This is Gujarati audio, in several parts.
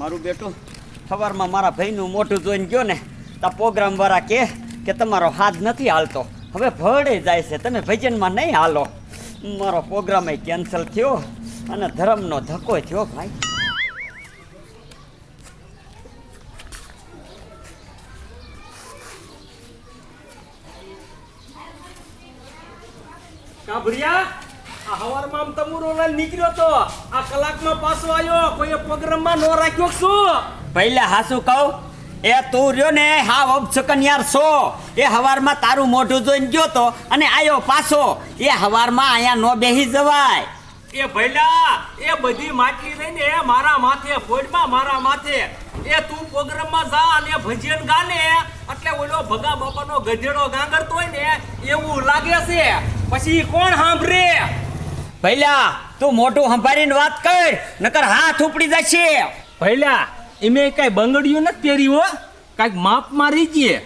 મારું બેટું, સવારમાં મારા ભાઈનું મોઢું જોઈને ગયો ને, તો પ્રોગ્રામવાળા કહે કે તમારો હાથ નથી હાલતો. હવે ભળે જાય છે, તમે ભજનમાં નહીં હાલો. મારો પ્રોગ્રામ કેન્સલ થયો અને ધર્મનો ધક્કો થયો ભાઈ. કાભરિયા? હવારમાં આમ તમુરો લઈને નીકળ્યો તો આ કલાકમાં પાછો આવ્યો કોઈએ પ્રોગ્રામમાં નો રાખ્યો શું? પહેલા હાસુ કહું? એ તું રહ્યો ને હા અબસકન્યાર છો. એ હવારમાં તારું મોઢું જોઈને ગયો તો અને આયો પાછો. એ હવારમાં અહીંયા નો બેહી જવાય. એ ભૈલા એ બધી માટલી લઈને એ મારા માથે ફોડમાં મારા માથે. એ તું પ્રોગ્રામમાં જા અને ભજન ગાને. એટલે ઓલો ભગા બાપાનો ગધેડો ગાંગરતો હોય ને એવું લાગે છે. પછી કોણ સાંભળે? પહેલા તું મોટું સંભાળીને વાત કર નકર હાથ ઉપડી જશે. ભૈલા એમે કઈ બંગડીયું નથી પહેરી હો? કાંઈક માપ મારી ગયે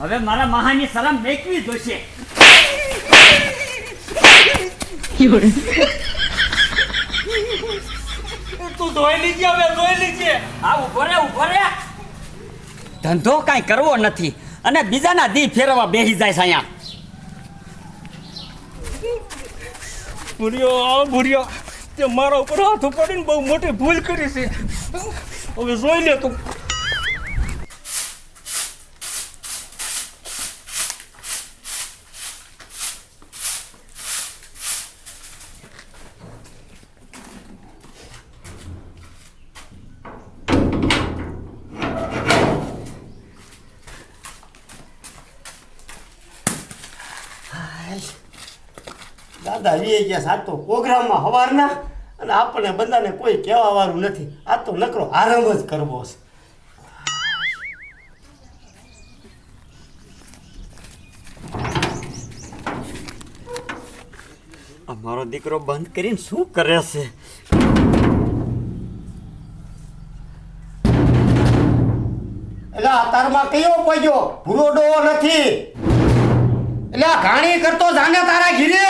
હવે મારા મહાની સલામ મેકવી જોશે. તું ધોઈ લીજે હવે ધોઈ લીજે. આ ઊભો રે ઊભો રે. ધંધો કાંઈ કરવો નથી અને બીજાના દી ફેરવા બેસી જાય છે અહીંયા. ભૂર્યો ભૂર્યો. તે મારા ઉપર હાથ ઉપાડીને બહુ મોટી ભૂલ કરી છે. હવે જોઈ લે તું. દાદા વીએ ગયા સાત તો પ્રોગ્રામમાં હવારના અને આપણને બધાને કોઈ કહેવા વાળું નથી. આ તો નકરો આરામ જ કરવો છે. અમારો દીકરો બંધ કરીને શું કરે છે? એટલે આ તારમાં કયો પહોંચ્યો ભૂરો ડોવો નથી. એટલે આ ઘાણી કરતો જાને તારા ઘીરે?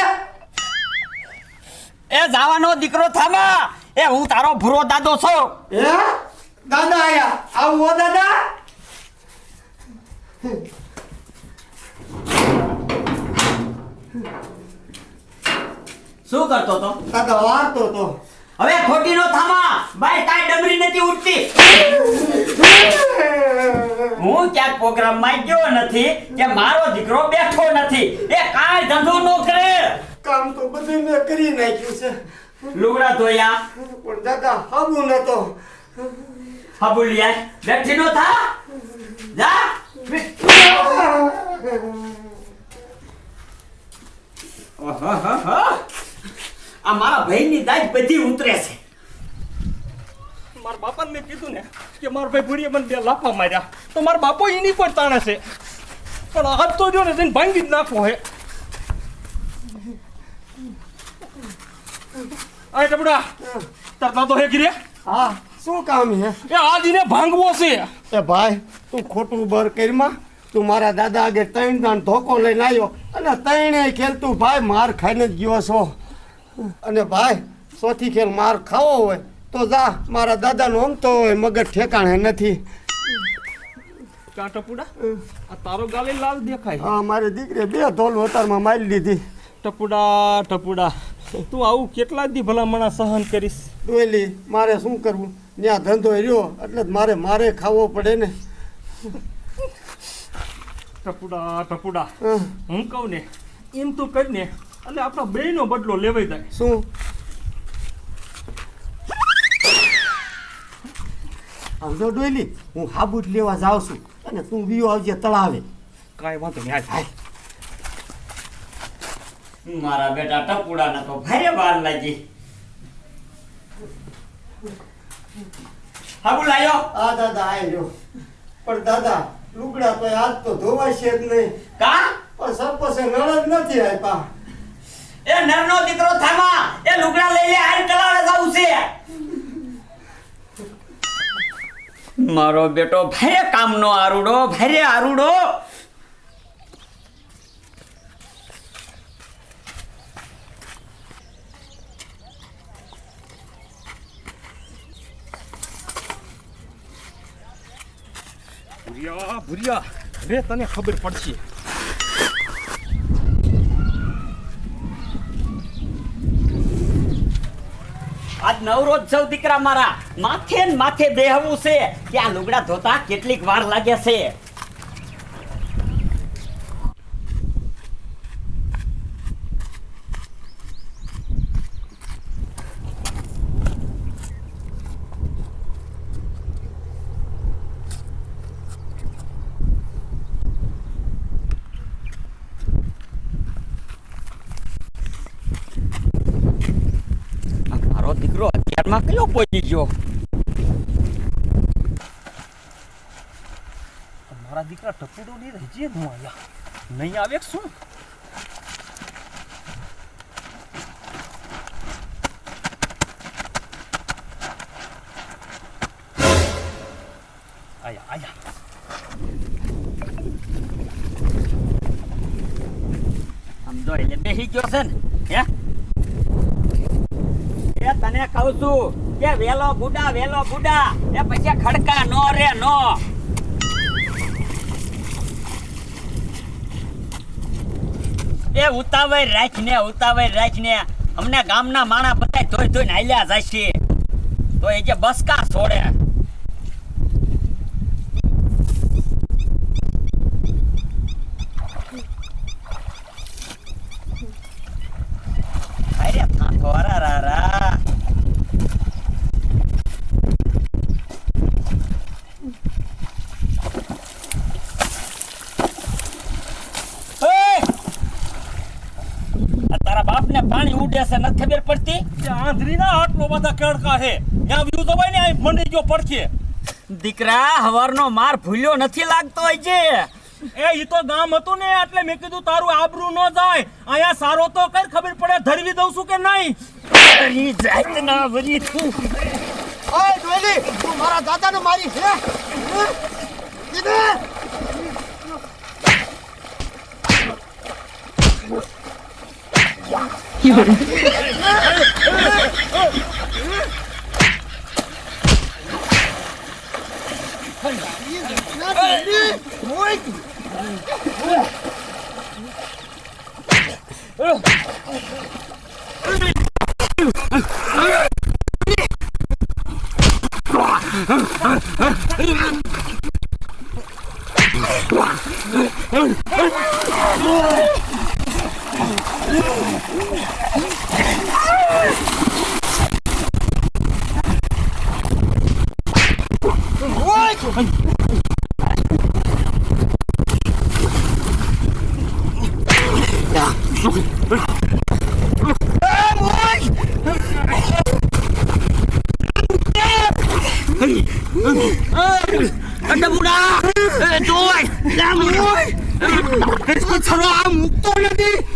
એ જાવાનો દીકરો થામા. એ હું તારો ભૂરો દાદો છો. એ દાદા આયા. આવો દાદા? શું કરતો તો? દાદા વારતો તો. હવે ખોટી નો થામા. બાય તાય ડમરી નથી ઉઠતી હું ક્યાંક પ્રોગ્રામમાં ગયો નથી કે મારો દીકરો બેઠો નથી. એ કાંઈ ધંધો નો કરે. કામ તો બધું મેં કરી નાખ્યું છે. લુગડા ધોયા? પણ દાદા હાબુ નતો. હબુલિયા બેઠી નો થા. જા. આ મારા ભાઈની દાજ બધી ઉતરે છે. મારા બાપાને મેં કીધું ને કે મારા ભાઈ ભૂરીએ મને બે લાફા માર્યા. તો મારા બાપો એની પર તાણે છે. પણ હાથ તો જો ને ભાંગી જ નાખવો હે અરે ટપડા તાર દાદો હે ગીરે હા શું કામ હે એ દીને ભાંગવો છે. એ ભાઈ તું ખોટું બર કરીમાં. તું મારા દાદા આગળ ત્રણ દાન ધોકો લઈને આવ્યો અને ત્રણે ખેલ તું ભાઈ માર ખાઈને જ ગયો છો. અને ભાઈ સોથી ખેલ માર ખાવો હોય તો જા મારા દાદાનો આમ તો હોય મગજ ઠેકાણે નથી. કા ટપુડા? આ તારો ગાલે લાલ દેખાય. હા મારી દીકરી બે ધોલ વતારમાં મારી લીધી. ટપુડા ટપુડા. તું આવું કેટલા દી ભલામણા સહન કરીશ? ડોયલી મારે શું કરવું? ત્યાં ધંધો રહ્યો એટલે જ મારે મારે ખાવો પડે ને. ટપુડા ટપુડા. હં, હું કહું ને એમ તું કરી ને એટલે આપણા બેયનો બદલો લેવાઈ જાય. શું? આવજો જો ડોયલી હું હાબુટ લેવા જાઉં છું. અને તું વિયો આવજે તળાવે. કાંઈ વાંધો નહીં હાલ. મારા બેટા ટપુડાને તો ભારે વાર લાગી. હાબુ લાયો આ દાદા આઈ પણ દાદા લુગડા તો આજ તો ધોવાય છે જ નહીં. કા? પણ સરપસે નળ જ નથી આપ્યા. એ નરનો દીકરો થામા એ લુગડા લઈ લે હારી કલાવે જાવું છે. મારો બેટો ભારે કામનો આરુડો ભારે આરુડો ભૂરિયા ભૂરિયા હવે તને ખબર પડશે આજ નવરોત્સવ દીકરા મારા. માથે ને માથે બેહવું છે. આ લુગડા ધોતા કેટલીક વાર લાગે છે આ મારો દીકરો અત્યારમાં કયો પહોંચી ગયો મારા દીકરા ટપુડો ની રહીએ નું આયા નહીં આવે શું આયા આયા આમ જો એટલે બેસી ગયો છે ને હે તને કહું છું કે વેલો બુડા વેલો બુડા. એ પછી ખડકા નો રે, નો. એ ઉતાવળ રાખ ને, ઉતાવળ રાખ ને. અમને ગામના માણા બધા ધોઈ ધોઈને હાલ્યા જાય છે તો એ જે બસકા છોડે અરે થાંભો રા રા રા ઓય! આ તારા બાપને પાણી ઉડે છે નથી ખબર પડતી? આંધળીના આટલો બધા કડકા છે. ત્યાં વ્યૂ તો ભાઈ ને આ મંડી ગયો પડશે. દીકરા હવારનો માર ભૂલ્યો નથી લાગતો હોય છે એ ઈ તો ગામ હતું ને એટલે મેં કીધું તારું આબરૂ ન જાય. અહીંયા સારો તો કઈ ખબર પડે ધરવી દઉં છું કે નહીં? અરી જાતના વરી તું. ઓય ડોલી તું મારા દાદાને મારી હે? કીધું? ડબુડા એ જોય લામ ઓય તું છરો આ મૂકતો નથી ઓય બાપા. એ ડબુડા એ લુગડા લેતો આવજે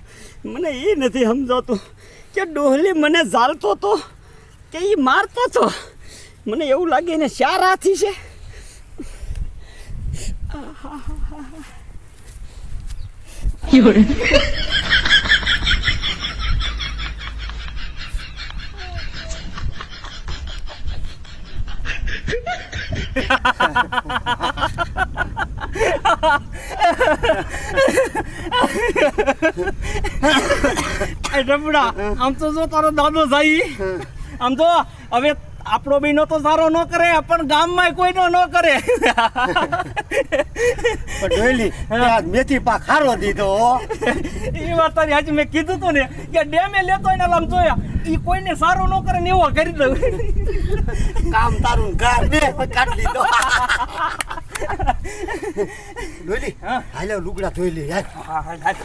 મને એ નથી સમજાતું કે ડોહલી મને ઝાલતો તો કે એ મારતો તો. મને એવું લાગે એને શા રાથી છે. એ ડબડા આમ તો જો તારો દાદો જાય. આમ તો હવે આપણો બીનો તો સારો ન કરે પણ ગામમાં કોઈનો ન કરે. ડોયલી મેથી પાક ખારો દીધો એ વાત તારી આજે મેં કીધું તું ને કે ડેમે લેતો એને આમ જોયા એ કોઈને સારો ન કરે ને એવો કરી દઉં. કામ તારું ઘર બે કાઢ લીધો. ડોયલી હા. હાલો લુગડા ધોઈ લે યાર હા, હા, હા.